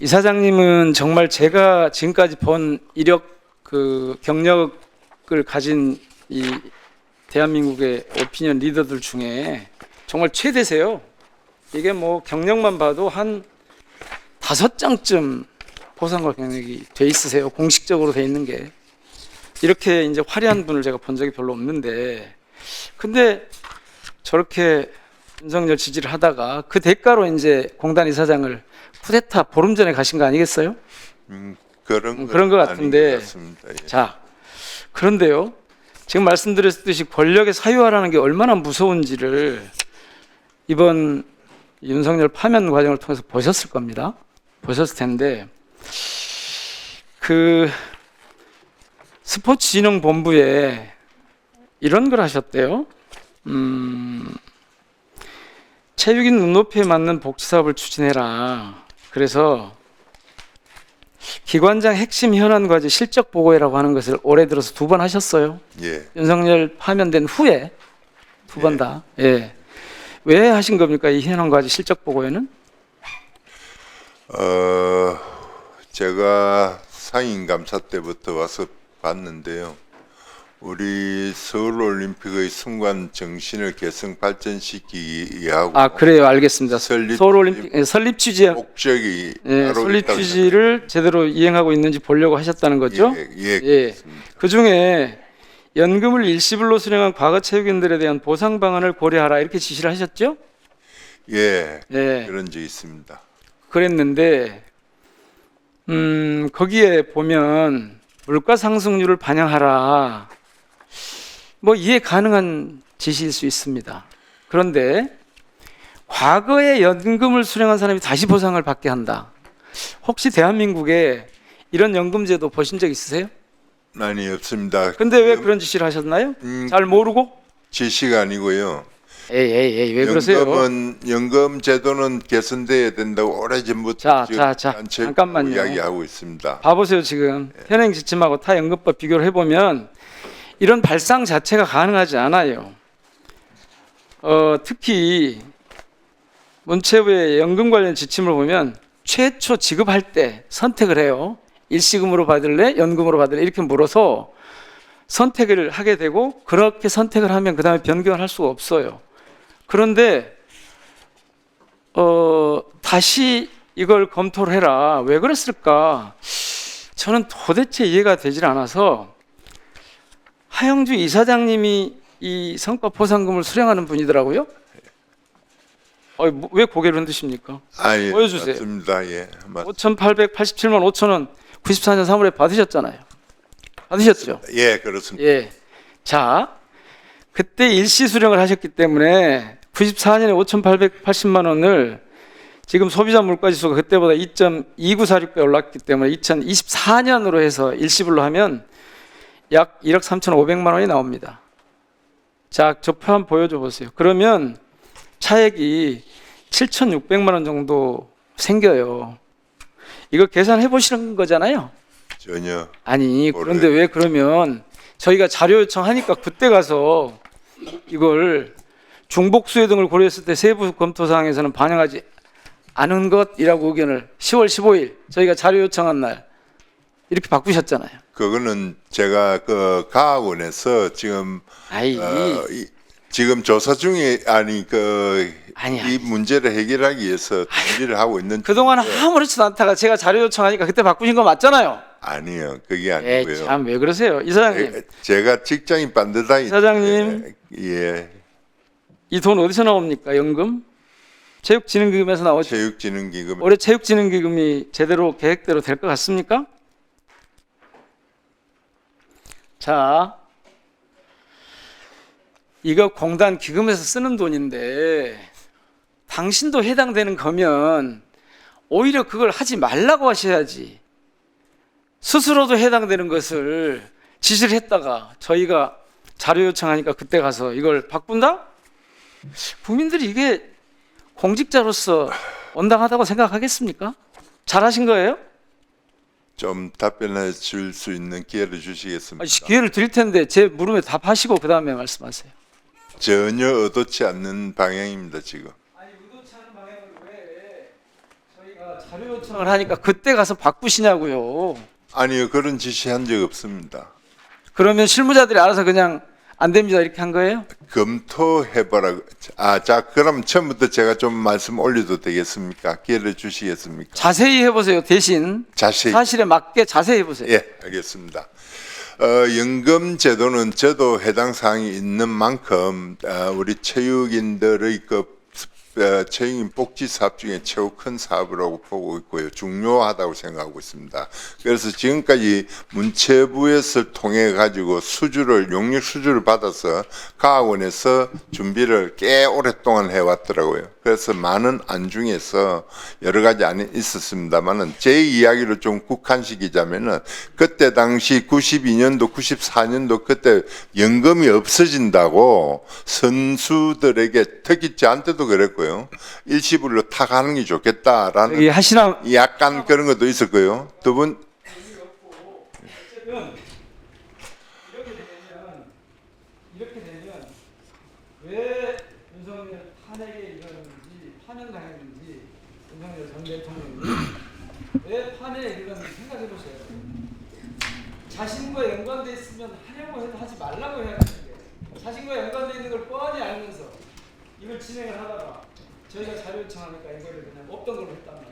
이사장님은 정말 제가 지금까지 본 이력 그 경력을 가진 이 대한민국의 오피니언 리더들 중에 정말 최대세요. 이게 뭐 경력만 봐도 한 다섯 장쯤 보상과 경력이 돼 있으세요. 공식적으로 돼 있는 게 이렇게 이제 화려한 분을 제가 본 적이 별로 없는데 근데 저렇게 윤석열 지지를 하다가 그 대가로 이제 공단 이사장을 쿠데타 보름 전에 가신 거 아니겠어요? 음, 그런 음, 그런 것건 같은데. 예. 자, 그런데요. 지금 말씀드렸듯이 권력의 사유화라는 게 얼마나 무서운지를 이번 윤석열 파면 과정을 통해서 보셨을 겁니다. 보셨을 텐데 그 스포츠진흥본부에 이런 걸 하셨대요. 음, 체육인 눈높이에 맞는 복지 사업을 추진해라. 그래서 기관장 핵심 현안 과제 실적 보고회라고 하는 것을 올해 들어서 두 번 하셨어요. 예. 윤석열 파면된 후에 두 번 다. 예. 왜 하신 겁니까? 이 현안 과제 실적 보고회는? 어, 제가 상임 감사 때부터 와서 봤는데요. 우리 서울 올림픽의 순간 정신을 개성 발전시키기 위하고 아, 그래요. 알겠습니다. 설립- 서울 올림픽 예, 설립 취지 목적이 예, 설립 있다고 취지를 제대로 이행하고 있는지 보려고 하셨다는 거죠? 예, 예, 예. 그렇습니다. 그 중에 연금을 일시불로 수령한 과거 체육인들에 대한 보상 방안을 고려하라 이렇게 지시를 하셨죠? 예, 예. 그런 적이 있습니다. 그랬는데 음, 거기에 보면 물가 상승률을 반영하라. 뭐 이해 가능한 지시일 수 있습니다. 그런데 과거에 연금을 수령한 사람이 다시 보상을 받게 한다. 혹시 대한민국에 이런 연금제도 보신 적 있으세요? 아니 없습니다. 근데 왜 그런 지시를 하셨나요? 음, 잘 모르고? 지시가 아니고요. 에이 에이 에이 왜 그러세요? 연금은 연금 제도는 개선돼야 된다고 오래전부터 자, 지금 자, 자, 단체 잠깐만요. 이야기하고 있습니다. 봐보세요 지금 현행 지침하고 타 연금법 비교를 해보면 이런 발상 자체가 가능하지 않아요. 어, 특히 문체부의 연금 관련 지침을 보면 최초 지급할 때 선택을 해요. 일시금으로 받을래, 연금으로 받을래 이렇게 물어서 선택을 하게 되고 그렇게 선택을 하면 그 다음에 변경을 할 수가 없어요. 그런데 어, 다시 이걸 검토를 해라. 왜 그랬을까? 저는 도대체 이해가 되질 않아서 하영주 이사장님이 이 성과 보상금을 수령하는 분이더라고요. 어, 뭐, 왜 고개를 흔드십니까? 아, 예, 보여주세요. 맞습니다. 예, 맞, 5,887만 5천 원 94년 3월에 받으셨잖아요. 받으셨죠? 예, 그렇습니다. 예. 자, 그때 일시 수령을 하셨기 때문에 94년에 5,880만 원을 지금 소비자 물가 지수가 그때보다 2.2946배 올랐기 때문에 2024년으로 해서 일시불로 하면 약 1억 3,500만 원이 나옵니다. 자, 저표 한번 보여줘 보세요. 그러면 차액이 7,600만 원 정도 생겨요. 이거 계산해 보시는 거잖아요. 전혀 아니 그런데 왜 그러면 저희가 자료 요청하니까 그때 가서 이걸 중복수혜 등을 고려했을 때 세부 검토 사항에서는 반영하지 않은 것이라고 의견을 10월 15일 저희가 자료 요청한 날 이렇게 바꾸셨잖아요. 그거는 제가 그 가학원에서 지금 아이 어, 이, 지금 조사 중에 아니 그이 아니, 아니. 문제를 해결하기 위해서 준비를 하고 있는 그동안 중인데 아무렇지도 않다가 제가 자료 요청하니까 그때 바꾸신 거 맞잖아요. 아니요 그게 아니고요. 에참 왜 그러세요, 이사장님? 제- 제가 직장이 반듯하기 이사장님. 예 이 돈 어디서 나옵니까? 연금? 체육진흥기금에서 나오죠. 체육진흥기금 올해 체육진흥기금이 제대로 계획대로 될 것 같습니까? 자, 이거 공단 기금에서 쓰는 돈인데 당신도 해당되는 거면 오히려 그걸 하지 말라고 하셔야지. 스스로도 해당되는 것을 지시를 했다가 저희가 자료 요청하니까 그때 가서 이걸 바꾼다? 국민들이 이게 공직자로서 온당하다고 생각하겠습니까? 잘하신 거예요? 좀 답변해 줄 수 있는 기회를 주시겠습니까? 기회를 드릴 텐데 제 물음에 답하시고 그 다음에 말씀하세요. 전혀 의도치 않는 방향입니다 지금. 아니 의도치 않은 방향을 왜 저희가 자료 요청을 하니까 그때 가서 바꾸시냐고요. 아니요 그런 지시한 적 없습니다. 그러면 실무자들이 알아서 그냥 안 됩니다 이렇게 한 거예요? 검토해봐라. 아, 자, 그럼 처음부터 제가 좀 말씀 올려도 되겠습니까? 기회를 주시겠습니까? 자세히 해보세요. 대신 자세히. 사실에 맞게 자세히 해보세요. 예, 알겠습니다. 어, 연금 제도는 저도 해당 사항이 있는 만큼 어, 우리 체육인들의 그 어, 체육인 복지 사업 중에 최고 큰 사업이라고 보고 있고요. 중요하다고 생각하고 있습니다. 그래서 지금까지 문체부에서 통해 가지고 수주를 용역 수주를 받아서 가학원에서 준비를 꽤 오랫동안 해왔더라고요. 그래서 많은 안중에서 여러 가지 안이 있었습니다만은 제 이야기를 좀 국한시키자면은 그때 당시 92년도, 94년도 그때 연금이 없어진다고 선수들에게 특히 저한테도 그랬고요. 일시불로 타가는 게 좋겠다라는 여기 하시나 약간 그런 것도 있었고요. 두분 이렇게 되면 이렇게 되면 왜 윤석열 탄핵에 이르렀는지 파면당했는지 윤석열 전 대통령이 왜 탄핵에 이르렀는지 생각해 보세요. 자신과 연관돼 있으면 하려고 해도 하지 말라고 해야 되는 게 자신과 연관돼 있는 걸 뻔히 알면서 이걸 진행을 하다가 저희가 자료 요청하니까 이거를 그냥 없던 걸로 말이에요.